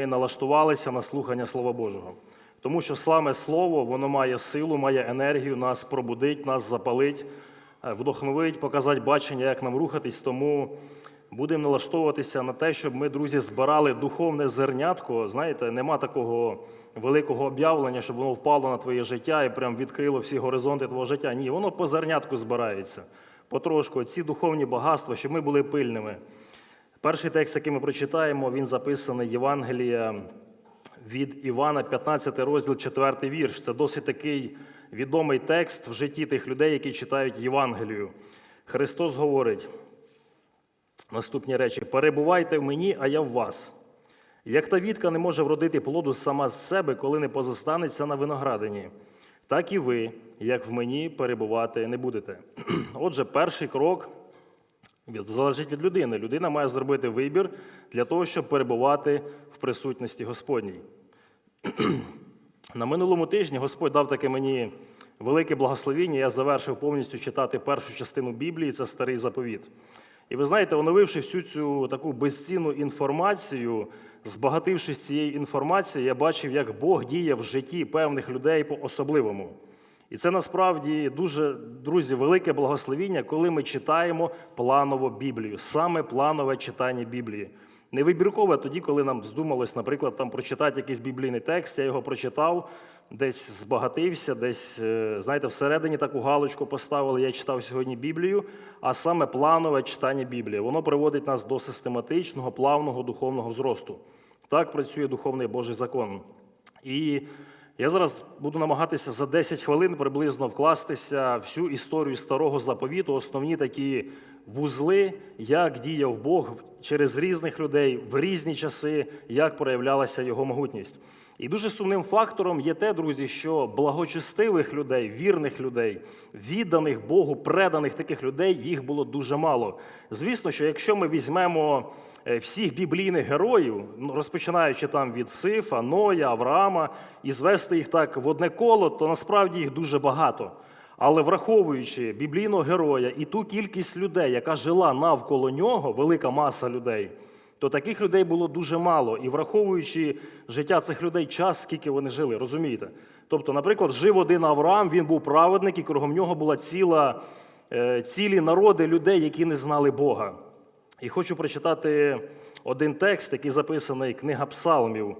ми налаштувалися на слухання Слова Божого. Тому що саме Слово, воно має силу, має енергію, нас пробудить, нас запалить, е, вдохновить, показати бачення, як нам рухатись. Тому будемо налаштовуватися на те, щоб ми, друзі, збирали духовне зернятко. Знаєте, нема такого великого об'явлення, щоб воно впало на твоє життя і прям відкрило всі горизонти твого життя. Ні, воно по зернятку збирається. Потрошку, ці духовні багатства, щоб ми були пильними. Перший текст, який ми прочитаємо, він записаний Євангелія від Івана, 15 розділ, 4 вірш. Це досить такий відомий текст в житті тих людей, які читають Євангелію. Христос говорить наступні речі: перебувайте в мені, а я в вас. Як та вітка не може вродити плоду сама з себе, коли не позастанеться на виноградині, так і ви, як в мені, перебувати не будете. Отже, перший крок залежить від людини. Людина має зробити вибір для того, щоб перебувати в присутності Господній. На минулому тижні Господь дав таке мені велике благословіння. Я завершив повністю читати першу частину Біблії, це старий заповіт. І ви знаєте, оновивши всю цю таку безцінну інформацію, збагатившись цією інформацією, я бачив, як Бог діє в житті певних людей по-особливому. І це насправді дуже, друзі, велике благословіння, коли ми читаємо планово Біблію, саме планове читання Біблії. Не вибіркове тоді, коли нам здумалось, наприклад, там прочитати якийсь біблійний текст, я його прочитав, десь збагатився, десь, е, знаєте, всередині таку галочку поставили, я читав сьогодні Біблію, а саме планове читання Біблії. Воно приводить нас до систематичного, плавного духовного зросту. Так працює духовний Божий закон. І я зараз буду намагатися за 10 хвилин приблизно вкластися всю історію старого заповіту, основні такі вузли, як діяв Бог через різних людей в різні часи, як проявлялася його могутність. І дуже сумним фактором є те, друзі, що благочестивих людей, вірних людей, відданих Богу, преданих таких людей, їх було дуже мало. Звісно, що якщо ми візьмемо е, всіх біблійних героїв, ну, розпочинаючи там від Сифа, Ноя, Авраама, і звести їх так в одне коло, то насправді їх дуже багато. Але враховуючи біблійного героя і ту кількість людей, яка жила навколо нього, велика маса людей, то таких людей було дуже мало. І враховуючи життя цих людей, час, скільки вони жили, розумієте? Тобто, наприклад, жив один Авраам, він був праведник, і кругом нього була ціла, е, цілі народи людей, які не знали Бога. І хочу прочитати один текст, який записаний книга Псалмів,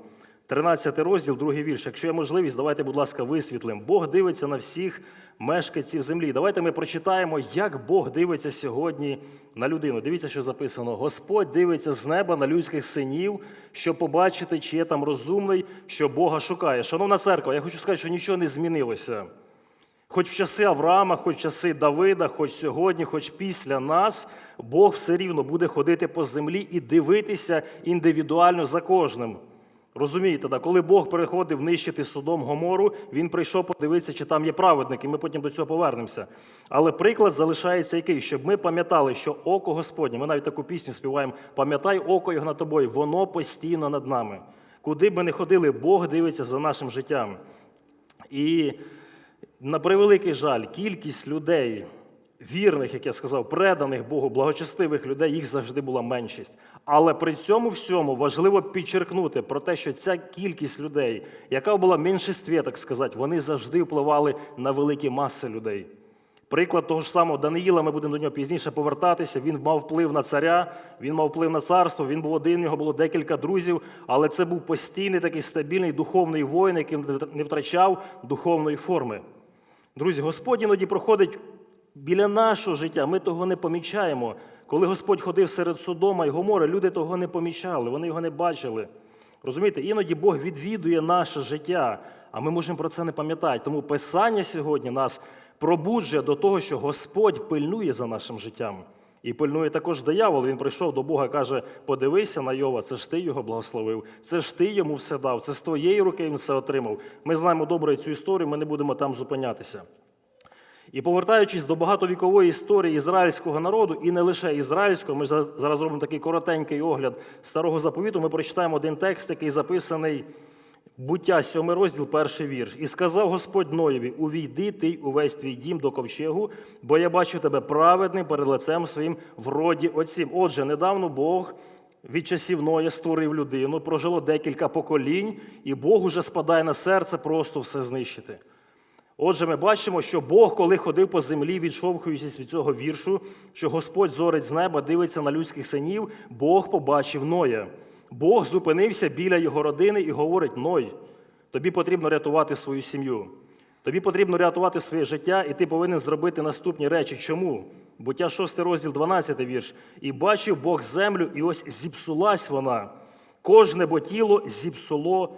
13 розділ, другий вірш. Якщо є можливість, давайте, будь ласка, висвітлимо. Бог дивиться на всіх мешканців землі. Давайте ми прочитаємо, як Бог дивиться сьогодні на людину. Дивіться, що записано: Господь дивиться з неба на людських синів, щоб побачити, чи є там розумний, що Бога шукає. Шановна церква, я хочу сказати, що нічого не змінилося. Хоч в часи Авраама, хоч в часи Давида, хоч сьогодні, хоч після нас, Бог все рівно буде ходити по землі і дивитися індивідуально за кожним. Розумієте, да? коли Бог переходив нищити Содом Гомору, він прийшов подивитися, чи там є праведники, ми потім до цього повернемося. Але приклад залишається який, щоб ми пам'ятали, що око Господнє, ми навіть таку пісню співаємо, пам'ятай око його над тобою, воно постійно над нами. Куди б ми не ходили, Бог дивиться за нашим життям. І на превеликий жаль, кількість людей, вірних, як я сказав, преданих Богу, благочестивих людей, їх завжди була меншість. Але при цьому всьому важливо підчеркнути про те, що ця кількість людей, яка була в меншинстві, так сказати, вони завжди впливали на великі маси людей. Приклад того ж самого Даниїла, ми будемо до нього пізніше повертатися. Він мав вплив на царя, він мав вплив на царство, він був один, у нього було декілька друзів, але це був постійний такий стабільний духовний воїн, який не втрачав духовної форми. Друзі, Господь іноді проходить біля нашого життя, ми того не помічаємо. Коли Господь ходив серед Содома і Гомори, люди того не помічали, вони його не бачили. Розумієте, іноді Бог відвідує наше життя, а ми можемо про це не пам'ятати. Тому Писання сьогодні нас пробуджує до того, що Господь пильнує за нашим життям. І пильнує також диявол. Він прийшов до Бога і каже: подивися на Йова, це ж ти його благословив, це ж ти йому все дав, це з твоєї руки він все отримав. Ми знаємо добре цю історію, ми не будемо там зупинятися. І повертаючись до багатовікової історії ізраїльського народу, і не лише ізраїльського, ми зараз зробимо такий коротенький огляд старого заповіту. Ми прочитаємо один текст, який записаний буття, сьомий розділ, перший вірш. І сказав Господь Ноєві: Увійди ти увесь твій дім до ковчегу, бо я бачу тебе праведним перед лицем своїм в роді отців. Отже, недавно Бог від часів Ноя створив людину, прожило декілька поколінь, і Бог уже спадає на серце просто все знищити. Отже, ми бачимо, що Бог, коли ходив по землі, відшовхуючись від цього віршу, що Господь зорить з неба, дивиться на людських синів, Бог побачив Ноя. Бог зупинився біля його родини і говорить: Ной, тобі потрібно рятувати свою сім'ю. Тобі потрібно рятувати своє життя, і ти повинен зробити наступні речі. Чому? Буття 6 розділ, 12 вірш. І бачив Бог землю, і ось зіпсулась вона. Кожне бо тіло зіпсуло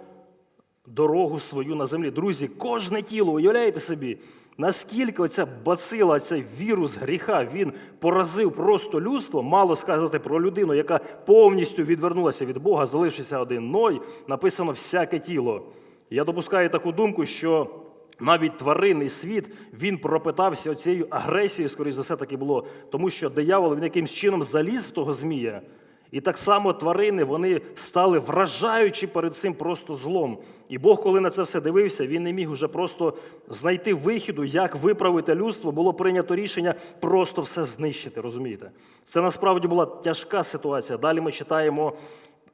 дорогу свою на землі. Друзі, кожне тіло, уявляєте собі, наскільки оця бацила, цей вірус гріха, він поразив просто людство, мало сказати про людину, яка повністю відвернулася від Бога, залишився один ной, написано всяке тіло. Я допускаю таку думку, що навіть тваринний світ він пропитався цією агресією, скоріш за все таки було, тому що диявол він якимсь чином заліз в того змія. І так само тварини вони стали вражаючи перед цим просто злом. І Бог, коли на це все дивився, він не міг уже просто знайти вихіду, як виправити людство. Було прийнято рішення просто все знищити. Розумієте? Це насправді була тяжка ситуація. Далі ми читаємо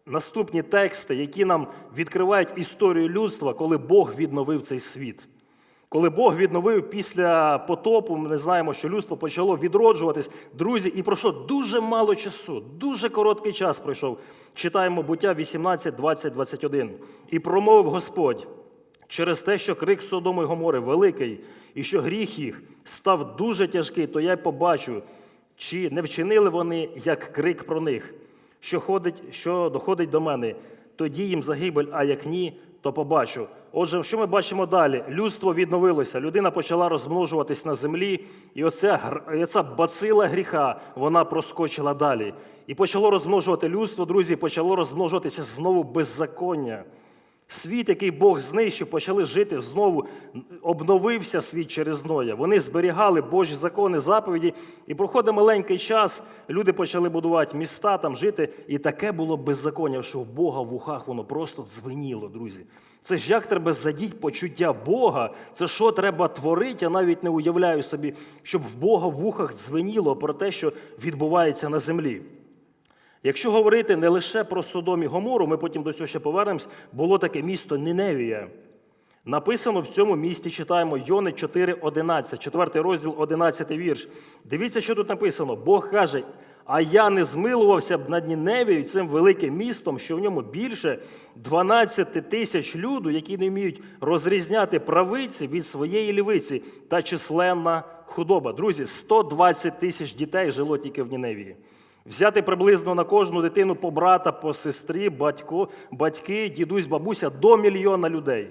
наступні тексти, які нам відкривають історію людства, коли Бог відновив цей світ. Коли Бог відновив після потопу, ми знаємо, що людство почало відроджуватись, друзі, і пройшло дуже мало часу, дуже короткий час пройшов. Читаємо буття 18, 20, 21. І промовив Господь через те, що крик Содому й Гомори великий, і що гріх їх став дуже тяжкий, то я й побачу, чи не вчинили вони як крик про них, що ходить, що доходить до мене, тоді їм загибель, а як ні, то побачу. Отже, що ми бачимо далі? Людство відновилося, людина почала розмножуватись на землі, і оця, оця бацила гріха вона проскочила далі. І почало розмножувати людство, друзі, почало розмножуватися знову беззаконня. Світ, який Бог знищив, почали жити знову, обновився світ через Ноя. Вони зберігали Божі закони, заповіді, і проходить маленький час, люди почали будувати міста, там жити. І таке було беззаконня, що в Бога в ухах воно просто дзвеніло, друзі. Це ж як треба задіти почуття Бога, це що треба творити, я навіть не уявляю собі, щоб в Бога в ухах дзвеніло про те, що відбувається на землі. Якщо говорити не лише про Содом і Гомору, ми потім до цього ще повернемось, було таке місто Ниневія. Написано в цьому місті, читаємо Йони 4.11, 4 розділ, 11 вірш. Дивіться, що тут написано. Бог каже, а я не змилувався б над Ніневією, цим великим містом, що в ньому більше 12 тисяч люду, які не вміють розрізняти правиці від своєї лівиці та численна худоба. Друзі, 120 тисяч дітей жило тільки в Ніневії. Взяти приблизно на кожну дитину по брата, по сестрі, батько, батьки, дідусь, бабуся до мільйона людей.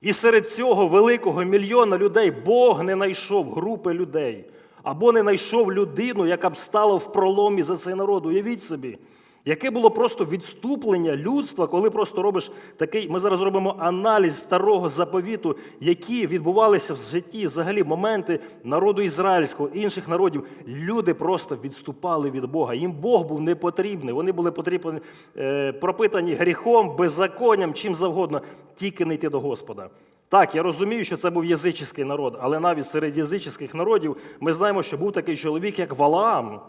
І серед цього великого мільйона людей Бог не знайшов групи людей або не знайшов людину, яка б стала в проломі за цей народ. Уявіть собі, яке було просто відступлення людства, коли просто робиш такий. Ми зараз робимо аналіз старого заповіту, які відбувалися в житті, взагалі моменти народу ізраїльського, інших народів. Люди просто відступали від Бога. Їм Бог був не потрібний. Вони були потрібні, е, пропитані гріхом, беззаконням, чим завгодно, тільки не йти до Господа. Так, я розумію, що це був язичний народ, але навіть серед язичних народів ми знаємо, що був такий чоловік, як Валаам.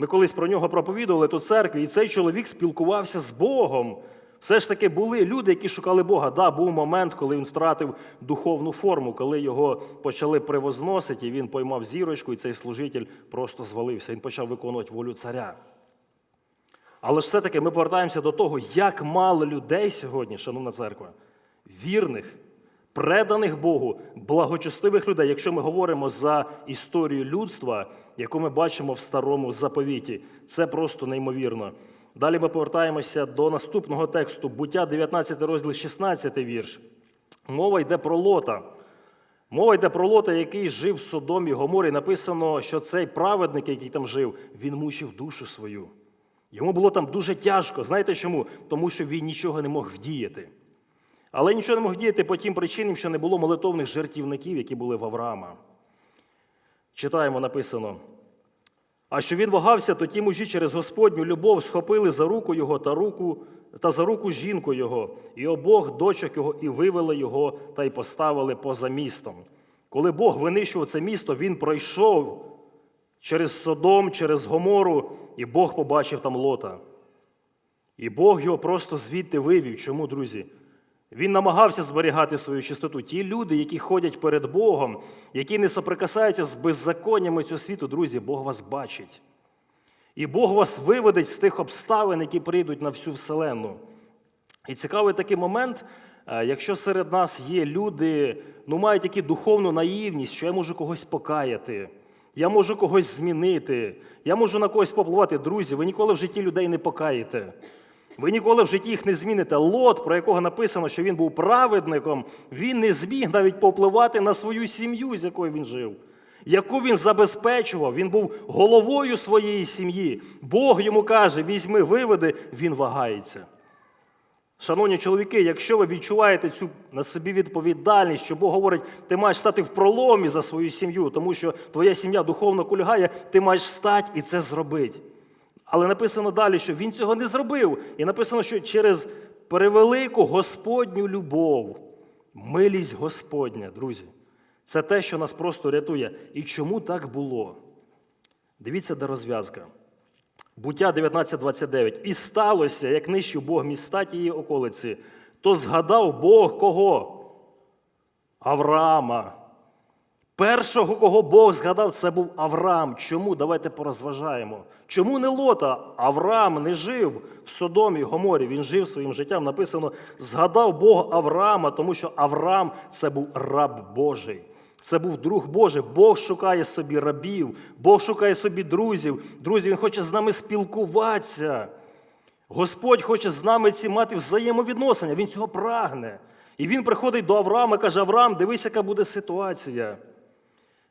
Ми колись про нього проповідували тут в церкві, і цей чоловік спілкувався з Богом. Все ж таки були люди, які шукали Бога. Да, був момент, коли він втратив духовну форму, коли його почали привозносити, і він поймав зірочку, і цей служитель просто звалився. Він почав виконувати волю царя. Але ж все-таки ми повертаємося до того, як мало людей сьогодні, шановна церква, вірних, преданих Богу, благочестивих людей, якщо ми говоримо за історію людства, яку ми бачимо в старому заповіті, це просто неймовірно. Далі ми повертаємося до наступного тексту, буття 19 розділ, 16 вірш. Мова йде про лота. Мова йде про лота, який жив в Содомі Гоморі. Написано, що цей праведник, який там жив, він мучив душу свою. Йому було там дуже тяжко. Знаєте чому? Тому що він нічого не мог вдіяти. Але нічого не мог діяти по тим причинам, що не було молитовних жертівників, які були в Авраама. Читаємо, написано. А що він вагався, то ті мужі через Господню любов схопили за руку його та руку та за руку жінку його, і обох дочок його, і вивели його та й поставили поза містом. Коли Бог винищував це місто, він пройшов через Содом, через Гомору, і Бог побачив там лота. І Бог його просто звідти вивів. Чому, друзі? Він намагався зберігати свою чистоту. Ті люди, які ходять перед Богом, які не соприкасаються з беззаконнями цього світу, друзі, Бог вас бачить. І Бог вас виведеть з тих обставин, які прийдуть на всю вселенну. І цікавий такий момент, е, якщо серед нас є люди, ну мають таку духовну наївність, що я можу когось покаяти, я можу когось змінити, я можу на когось попливати. Друзі, ви ніколи в житті людей не покаєте. Ви ніколи в житті їх не зміните. Лот, про якого написано, що він був праведником, він не зміг навіть попливати на свою сім'ю, з якою він жив, яку він забезпечував. Він був головою своєї сім'ї. Бог йому каже: візьми, виведи, він вагається. Шановні чоловіки, якщо ви відчуваєте цю на собі відповідальність, що Бог говорить, ти маєш стати в проломі за свою сім'ю, тому що твоя сім'я духовно кульгає, ти маєш встати і це зробити. Але написано далі, що він цього не зробив. І написано, що через перевелику Господню любов, милість Господня, друзі, це те, що нас просто рятує. І чому так було? Дивіться, де розв'язка. Буття 19.29. І сталося, як нищив Бог міста тієї околиці, то згадав Бог кого? Авраама. Першого, кого Бог згадав, це був Авраам. Чому? Давайте порозважаємо. Чому не Лота? Авраам не жив в Содомі, Гоморі. Він жив своїм життям. Написано, згадав Бог Авраама, тому що Авраам це був раб Божий. Це був друг Божий. Бог шукає собі рабів, Бог шукає собі друзів. Друзі, Він хоче з нами спілкуватися. Господь хоче з нами ці мати взаємовідносини, Він цього прагне. І він приходить до Авраама і каже: Авраам, дивись, яка буде ситуація.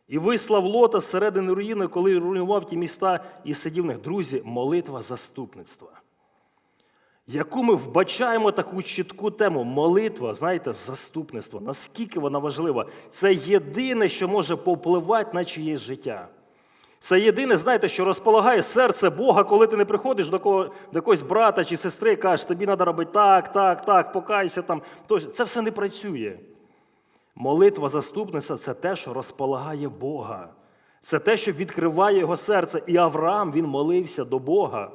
І вислав лота з середини руїни, коли руйнував ті міста і сидів в них. Друзі, молитва заступництва. Яку ми вбачаємо таку чітку тему молитва, знаєте, заступництво. Наскільки вона важлива? Це єдине, що може повпливати на чиєсь життя. Це єдине, знаєте, що розполагає серце Бога, коли ти не приходиш до кого, до якогось брата чи сестри і кажеш, тобі треба робити так, так, так, покайся там. Це все не працює. Молитва заступниця це те, що розполагає Бога. Це те, що відкриває його серце. І Авраам він молився до Бога.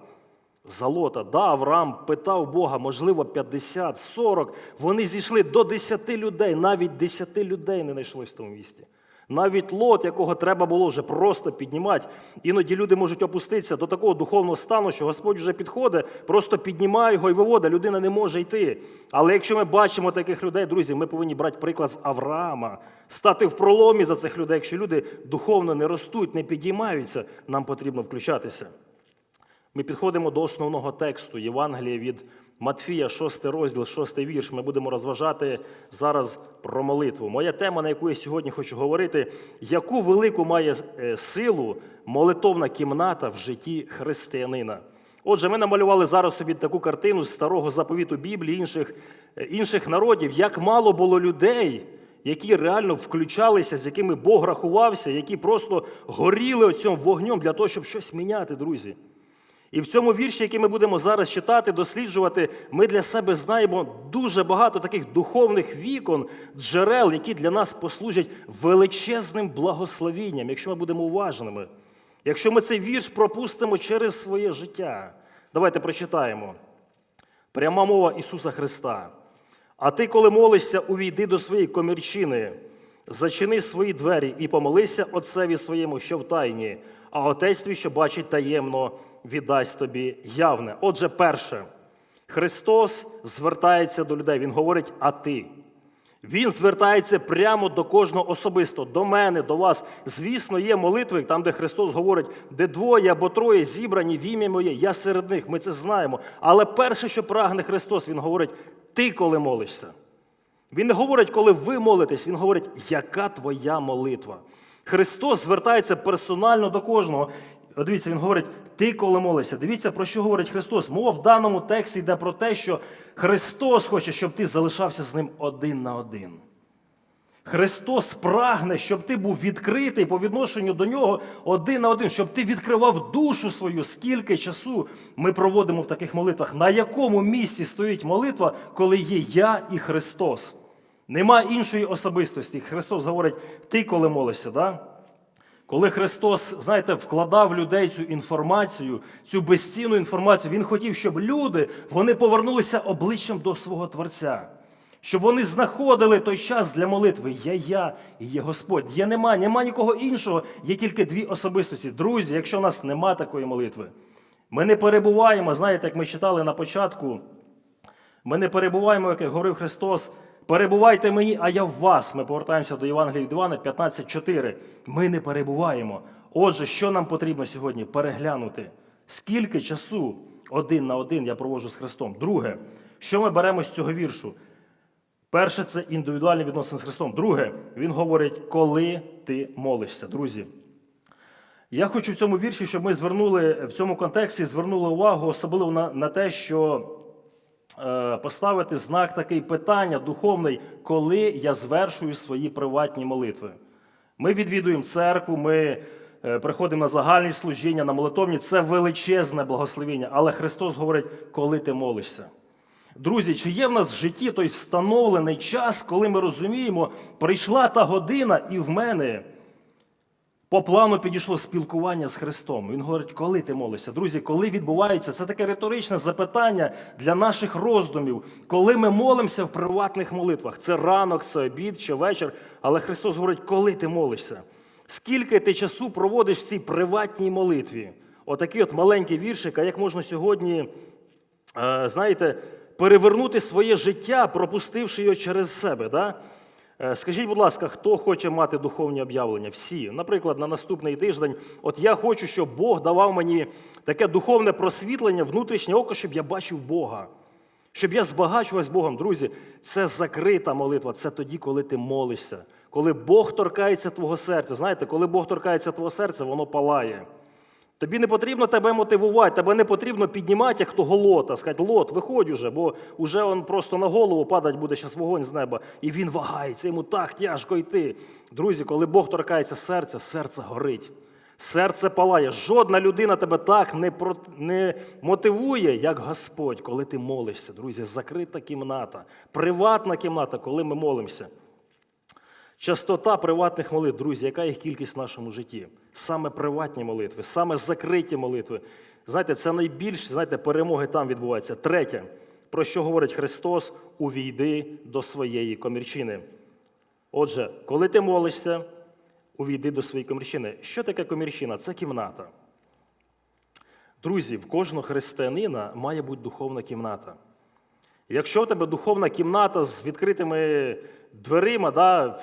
За лота. Да, Авраам питав Бога, можливо, 50, 40. Вони зійшли до 10 людей, навіть 10 людей не знайшлось в тому місті. Навіть лот, якого треба було вже просто піднімати. Іноді люди можуть опуститися до такого духовного стану, що Господь вже підходить, просто піднімає його і виводить, людина не може йти. Але якщо ми бачимо таких людей, друзі, ми повинні брати приклад з Авраама, стати в проломі за цих людей. Якщо люди духовно не ростуть, не підіймаються, нам потрібно включатися. Ми підходимо до основного тексту Євангелія від Матфія, 6 розділ, 6 вірш. Ми будемо розважати зараз про молитву. Моя тема, на яку я сьогодні хочу говорити, яку велику має е, силу молитовна кімната в житті християнина. Отже, ми намалювали зараз собі таку картину з старого заповіту Біблії інших, е, інших народів, як мало було людей, які реально включалися, з якими Бог рахувався, які просто горіли оцим вогнем для того, щоб щось міняти, друзі. І в цьому вірші, який ми будемо зараз читати, досліджувати, ми для себе знаємо дуже багато таких духовних вікон, джерел, які для нас послужать величезним благословінням, якщо ми будемо уважними. Якщо ми цей вірш пропустимо через своє життя. Давайте прочитаємо. Пряма мова Ісуса Христа. А ти, коли молишся, увійди до своєї комірчини, зачини свої двері і помолися Отцеві своєму, що в тайні, а Отець твій, що бачить таємно, віддасть тобі явне. Отже, перше, Христос звертається до людей. Він говорить, а ти. Він звертається прямо до кожного особисто, до мене, до вас. Звісно, є молитви, там, де Христос говорить, де двоє або троє зібрані в ім'я моє, я серед них, ми це знаємо. Але перше, що прагне Христос, Він говорить, ти коли молишся. Він не говорить, коли ви молитесь, Він говорить, яка твоя молитва. Христос звертається персонально до кожного. Дивіться, він говорить, ти коли молишся. Дивіться, про що говорить Христос. Мова в даному тексті йде про те, що Христос хоче, щоб ти залишався з ним один на один. Христос прагне, щоб ти був відкритий по відношенню до нього один на один, щоб ти відкривав душу свою, скільки часу ми проводимо в таких молитвах. На якому місці стоїть молитва, коли є я і Христос? Нема іншої особистості. Христос говорить, ти коли молишся, да? Коли Христос, знаєте, вкладав людей цю інформацію, цю безцінну інформацію, Він хотів, щоб люди вони повернулися обличчям до свого Творця, щоб вони знаходили той час для молитви. Є я і є Господь. Є нема, нема нікого іншого, є тільки дві особистості. Друзі, якщо в нас нема такої молитви, ми не перебуваємо, знаєте, як ми читали на початку. Ми не перебуваємо, як говорив Христос. Перебувайте мені, а я в вас. Ми повертаємося до Євангелія від Івана 15.4. Ми не перебуваємо. Отже, що нам потрібно сьогодні? Переглянути, скільки часу один на один я проводжу з Христом. Друге, що ми беремо з цього віршу? Перше, це індивідуальні відносини з Христом. Друге, він говорить, коли ти молишся. Друзі, я хочу в цьому вірші, щоб ми звернули в цьому контексті звернули увагу особливо на, на те, що поставити знак такий питання духовний, коли я звершую свої приватні молитви. Ми відвідуємо церкву, ми е, приходимо на загальні служіння, на молитовні. Це величезне благословення. Але Христос говорить, коли ти молишся. Друзі, чи є в нас в житті той встановлений час, коли ми розуміємо, прийшла та година, і в мене по плану підійшло спілкування з Христом. Він говорить, коли ти молишся? Друзі, коли відбувається? Це таке риторичне запитання для наших роздумів. Коли ми молимося в приватних молитвах? Це ранок, це обід чи вечір. Але Христос говорить, коли ти молишся? Скільки ти часу проводиш в цій приватній молитві? Отакий от маленький віршик, а як можна сьогодні, е, знаєте, перевернути своє життя, пропустивши його через себе. Да? Е, Скажіть, будь ласка, хто хоче мати духовні об'явлення? Всі. Наприклад, на наступний тиждень, от я хочу, щоб Бог давав мені таке духовне просвітлення, внутрішнє око, щоб я бачив Бога. Щоб я збагачувався Богом, друзі, це закрита молитва. Це тоді, коли ти молишся. Коли Бог торкається твого серця. Знаєте, коли Бог торкається твого серця, воно палає. Тобі не потрібно тебе мотивувати, тебе не потрібно піднімати, як того лота, сказати, лот, виходь уже, бо вже він просто на голову падать буде зараз вогонь з неба. І він вагається, йому так тяжко йти. Друзі, коли Бог торкається серця, серце горить. Серце палає. Жодна людина тебе так не, про... не мотивує, як Господь, коли ти молишся. Друзі, закрита кімната, приватна кімната, коли ми молимося. Частота приватних молитв, друзі, яка їх кількість в нашому житті? Саме приватні молитви, саме закриті молитви. Знаєте, це найбільш знаєте, перемоги там відбуваються. Третє, про що говорить Христос, увійди до своєї комірчини. Отже, коли ти молишся, увійди до своєї комірчини. Що таке комірчина? Це кімната. Друзі, в кожного християнина має бути духовна кімната. Якщо в тебе духовна кімната з відкритими дверима, да,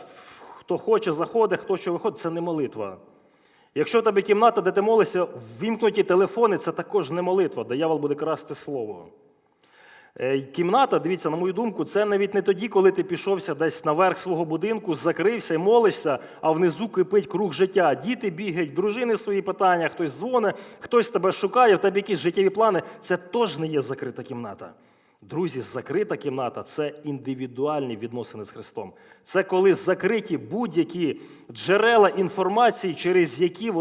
хто хоче, заходить, хто що виходить, це не молитва. Якщо в тебе кімната, де ти молишся, ввімкнуті телефони, це також не молитва, диявол буде красти слово. Е, Кімната, дивіться, на мою думку, це навіть не тоді, коли ти пішовся десь наверх свого будинку, закрився і молишся, а внизу кипить круг життя. Діти бігають, дружини свої питання, хтось дзвонить, хтось тебе шукає, в тебе якісь життєві плани. Це теж не є закрита кімната. Друзі, закрита кімната це індивідуальні відносини з Христом. Це коли закриті будь-які джерела інформації, через які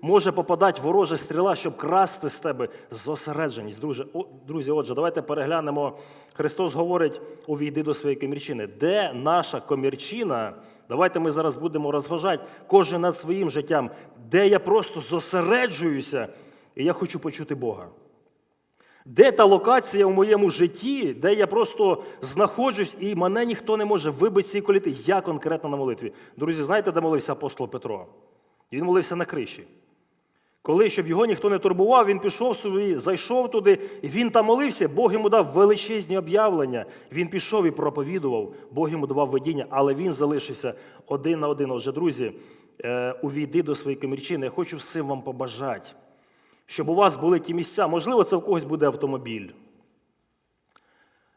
може попадати ворожа стріла, щоб красти з тебе зосередженість. Друзі, отже, давайте переглянемо. Христос говорить: увійди до своєї комірчини. Де наша комірчина? Давайте ми зараз будемо розважати кожен над своїм життям, де я просто зосереджуюся, і я хочу почути Бога. Де та локація в моєму житті, де я просто знаходжусь, і мене ніхто не може вибити з цієї коліти. Я конкретно на молитві. Друзі, знаєте, де молився апостол Петро? Він молився на криші. Коли, щоб його ніхто не турбував, він пішов собі, зайшов туди, і він там молився, Бог йому дав величезні об'явлення. Він пішов і проповідував, Бог йому давав видіння, але він залишився один на один. Отже, друзі, е, увійди до своєї комірчини. Я хочу всім вам побажати щоб у вас були ті місця. Можливо, це в когось буде автомобіль.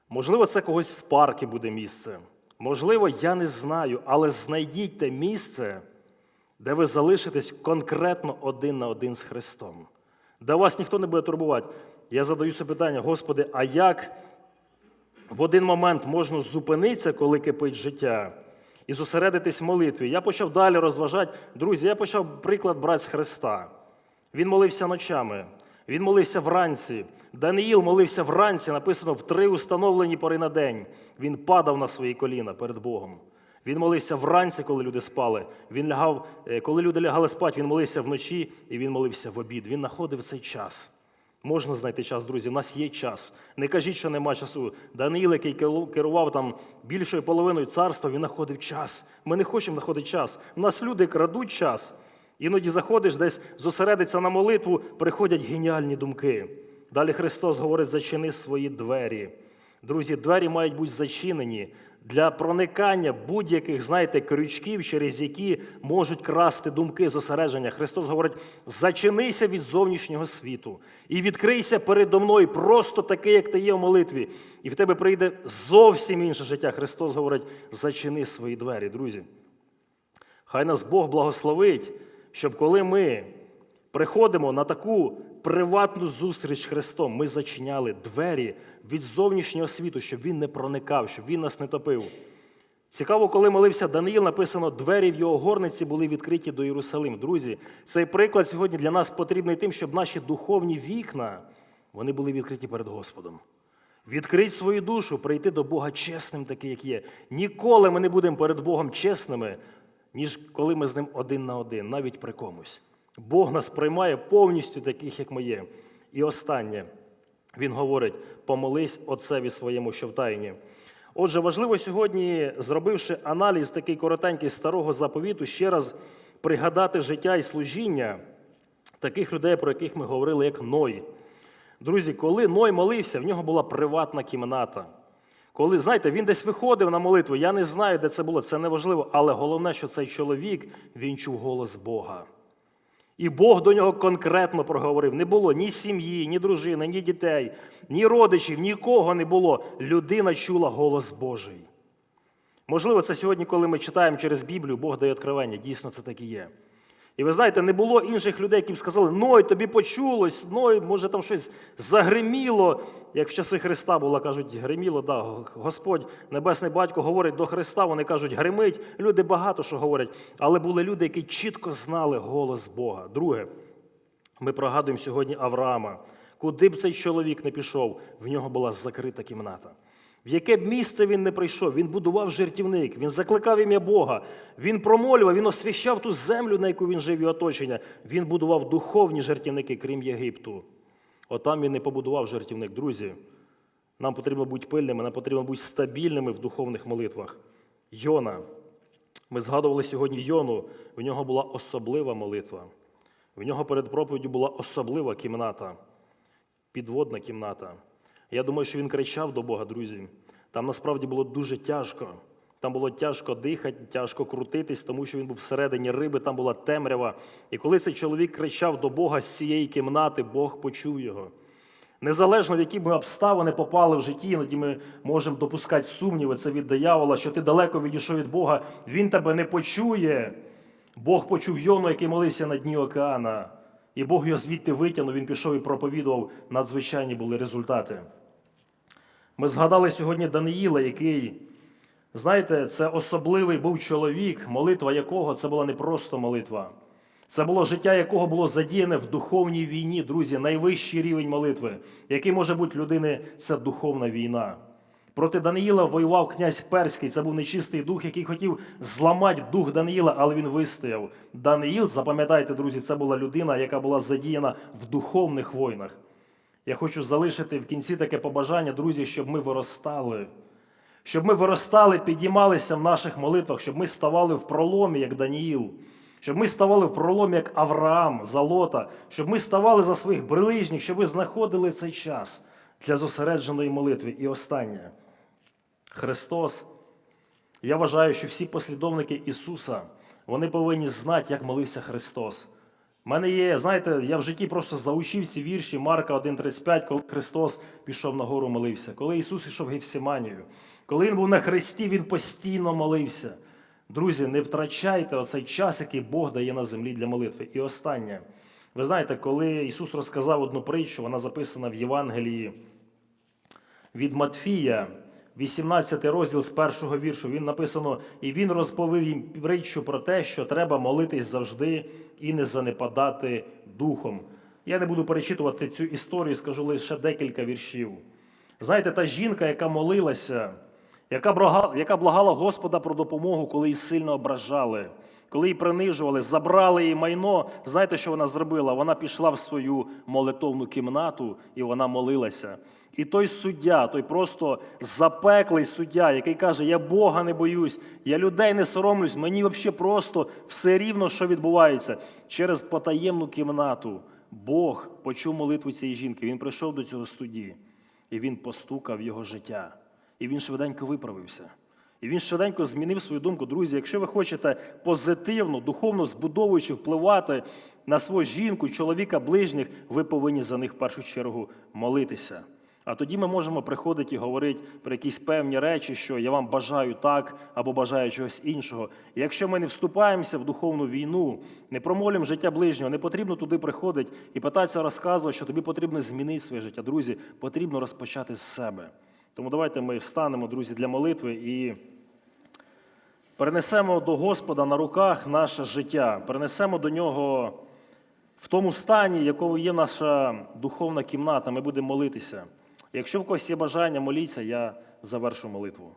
Можливо, це когось в парку буде місце. Можливо, я не знаю, але знайдіть те місце, де ви залишитесь конкретно один на один з Христом, де вас ніхто не буде турбувати. Я задаю собі питання, Господи, а як в один момент можна зупинитися, коли кипить життя, і зосередитись в молитві? Я почав далі розважати. Друзі, я почав приклад брати з Христа. Він молився ночами, він молився вранці. Даниїл молився вранці, написано в три установлені пори на день. Він падав на свої коліна перед Богом. Він молився вранці, коли люди спали. Він лягав, е, коли люди лягали спати, він молився вночі і він молився в обід. Він знаходив цей час. Можна знайти час, друзі. У нас є час. Не кажіть, що нема часу. Даниїл, який керу- керував там більшою половиною царства, він знаходив час. Ми не хочемо знаходити час. У нас люди крадуть час. Іноді заходиш, десь зосередиться на молитву, приходять геніальні думки. Далі Христос говорить: зачини свої двері. Друзі, двері мають бути зачинені для проникання будь-яких, знаєте, крючків, через які можуть красти думки зосередження. Христос говорить: зачинися від зовнішнього світу і відкрийся передо мною просто таке, як ти є в молитві. І в тебе прийде зовсім інше життя. Христос говорить: зачини свої двері, друзі. Хай нас Бог благословить, щоб коли ми приходимо на таку приватну зустріч з Христом, ми зачиняли двері від зовнішнього світу, щоб він не проникав, щоб він нас не топив. Цікаво, коли молився Даниїл, написано, двері в його горниці були відкриті до Єрусалим. Друзі, цей приклад сьогодні для нас потрібний тим, щоб наші духовні вікна вони були відкриті перед Господом. Відкрить свою душу, прийти до Бога чесним, такий, як є. Ніколи ми не будемо перед Богом чесними, ніж коли ми з ним один на один, навіть при комусь. Бог нас приймає повністю таких, як ми є. І останнє, він говорить: помолись отцеві своєму, що в тайні. Отже, важливо сьогодні, зробивши аналіз такий коротенький старого заповіту, ще раз пригадати життя і служіння таких людей, про яких ми говорили, як Ной. Друзі, коли Ной молився, в нього була приватна кімната. Коли, знаєте, він десь виходив на молитву, я не знаю, де це було, це не важливо, але головне, що цей чоловік він чув голос Бога. І Бог до нього конкретно проговорив: не було ні сім'ї, ні дружини, ні дітей, ні родичів, нікого не було. Людина чула голос Божий. Можливо, це сьогодні, коли ми читаємо через Біблію, Бог дає откровення. Дійсно, це так і є. І ви знаєте, не було інших людей, які б сказали, Ной, тобі почулось, Ной, може там щось загриміло, як в часи Христа було, кажуть, гриміло, да, Господь, Небесний Батько говорить до Христа, вони кажуть, гримить. Люди багато що говорять, але були люди, які чітко знали голос Бога. Друге, ми прогадуємо сьогодні Авраама. Куди б цей чоловік не пішов, в нього була закрита кімната. В яке б місце він не прийшов, він будував жертівник, він закликав ім'я Бога, він промолював, він освящав ту землю, на яку він жив і оточення. Він будував духовні жертівники, крім Єгипту. Отам він не побудував жертівник. Друзі, нам потрібно бути пильними, нам потрібно бути стабільними в духовних молитвах. Йона. Ми згадували сьогодні Йону, в нього була особлива молитва. В нього перед проповіддю була особлива кімната, підводна кімната. Я думаю, що він кричав до Бога, друзі. Там насправді було дуже тяжко. Там було тяжко дихати, тяжко крутитись, тому що він був всередині риби, там була темрява. І коли цей чоловік кричав до Бога з цієї кімнати, Бог почув його. Незалежно в які б ми обставини попали в житті, іноді ми можемо допускати сумніви, це від диявола, що ти далеко відійшов від Бога, він тебе не почує. Бог почув Йону, який молився на дні океана. І Бог його звідти витягнув, він пішов і проповідував. Надзвичайні були результати. Ми згадали сьогодні Даниїла, який, знаєте, це особливий був чоловік, молитва якого це була не просто молитва. Це було життя, якого було задіяне в духовній війні, друзі, найвищий рівень молитви. Який може бути людини, це духовна війна. Проти Даниїла воював князь Перський. Це був нечистий дух, який хотів зламати дух Даниїла, але він вистояв. Даниїл, запам'ятайте, друзі, це була людина, яка була задіяна в духовних войнах. Я хочу залишити в кінці таке побажання, друзі, щоб ми виростали. Щоб ми виростали, підіймалися в наших молитвах, щоб ми ставали в проломі, як Даніїл, щоб ми ставали в проломі, як Авраам, Залота, щоб ми ставали за своїх ближніх, щоб ви знаходили цей час для зосередженої молитви. І останнє. Христос. Я вважаю, що всі послідовники Ісуса вони повинні знати, як молився Христос. У мене є, знаєте, я в житті просто заучив ці вірші Марка 1,35, коли Христос пішов на гору молився, коли Ісус йшов Гефсиманію, коли Він був на хресті, Він постійно молився. Друзі, не втрачайте оцей час, який Бог дає на землі для молитви. І останнє. Ви знаєте, коли Ісус розказав одну притчу, вона записана в Євангелії від Матфія, 18 розділ з першого віршу, він написано, і він розповів їм притчу про те, що треба молитись завжди і не занепадати духом. Я не буду перечитувати цю історію, скажу лише декілька віршів. Знаєте, та жінка, яка молилася, яка благала Господа про допомогу, коли її сильно ображали, коли її принижували, забрали її майно. Знаєте, що вона зробила? Вона пішла в свою молитовну кімнату і вона молилася. І той суддя, той просто запеклий суддя, який каже: Я Бога не боюсь, я людей не соромлюсь, мені взагалі просто все рівно, що відбувається. Через потаємну кімнату Бог почув молитву цієї жінки. Він прийшов до цього судді, і він постукав його життя. І він швиденько виправився. І він швиденько змінив свою думку. Друзі, якщо ви хочете позитивно, духовно збудовуючи впливати на свою жінку, чоловіка, ближніх, ви повинні за них в першу чергу молитися. А тоді ми можемо приходити і говорити про якісь певні речі, що я вам бажаю так або бажаю чогось іншого. І якщо ми не вступаємося в духовну війну, не промолюємо життя ближнього, не потрібно туди приходити і питатися розказувати, що тобі потрібно змінити своє життя. Друзі, потрібно розпочати з себе. Тому давайте ми встанемо, друзі, для молитви і перенесемо до Господа на руках наше життя, перенесемо до нього в тому стані, якому є наша духовна кімната, ми будемо молитися. Якщо в когось є бажання, моліться, я завершу молитву.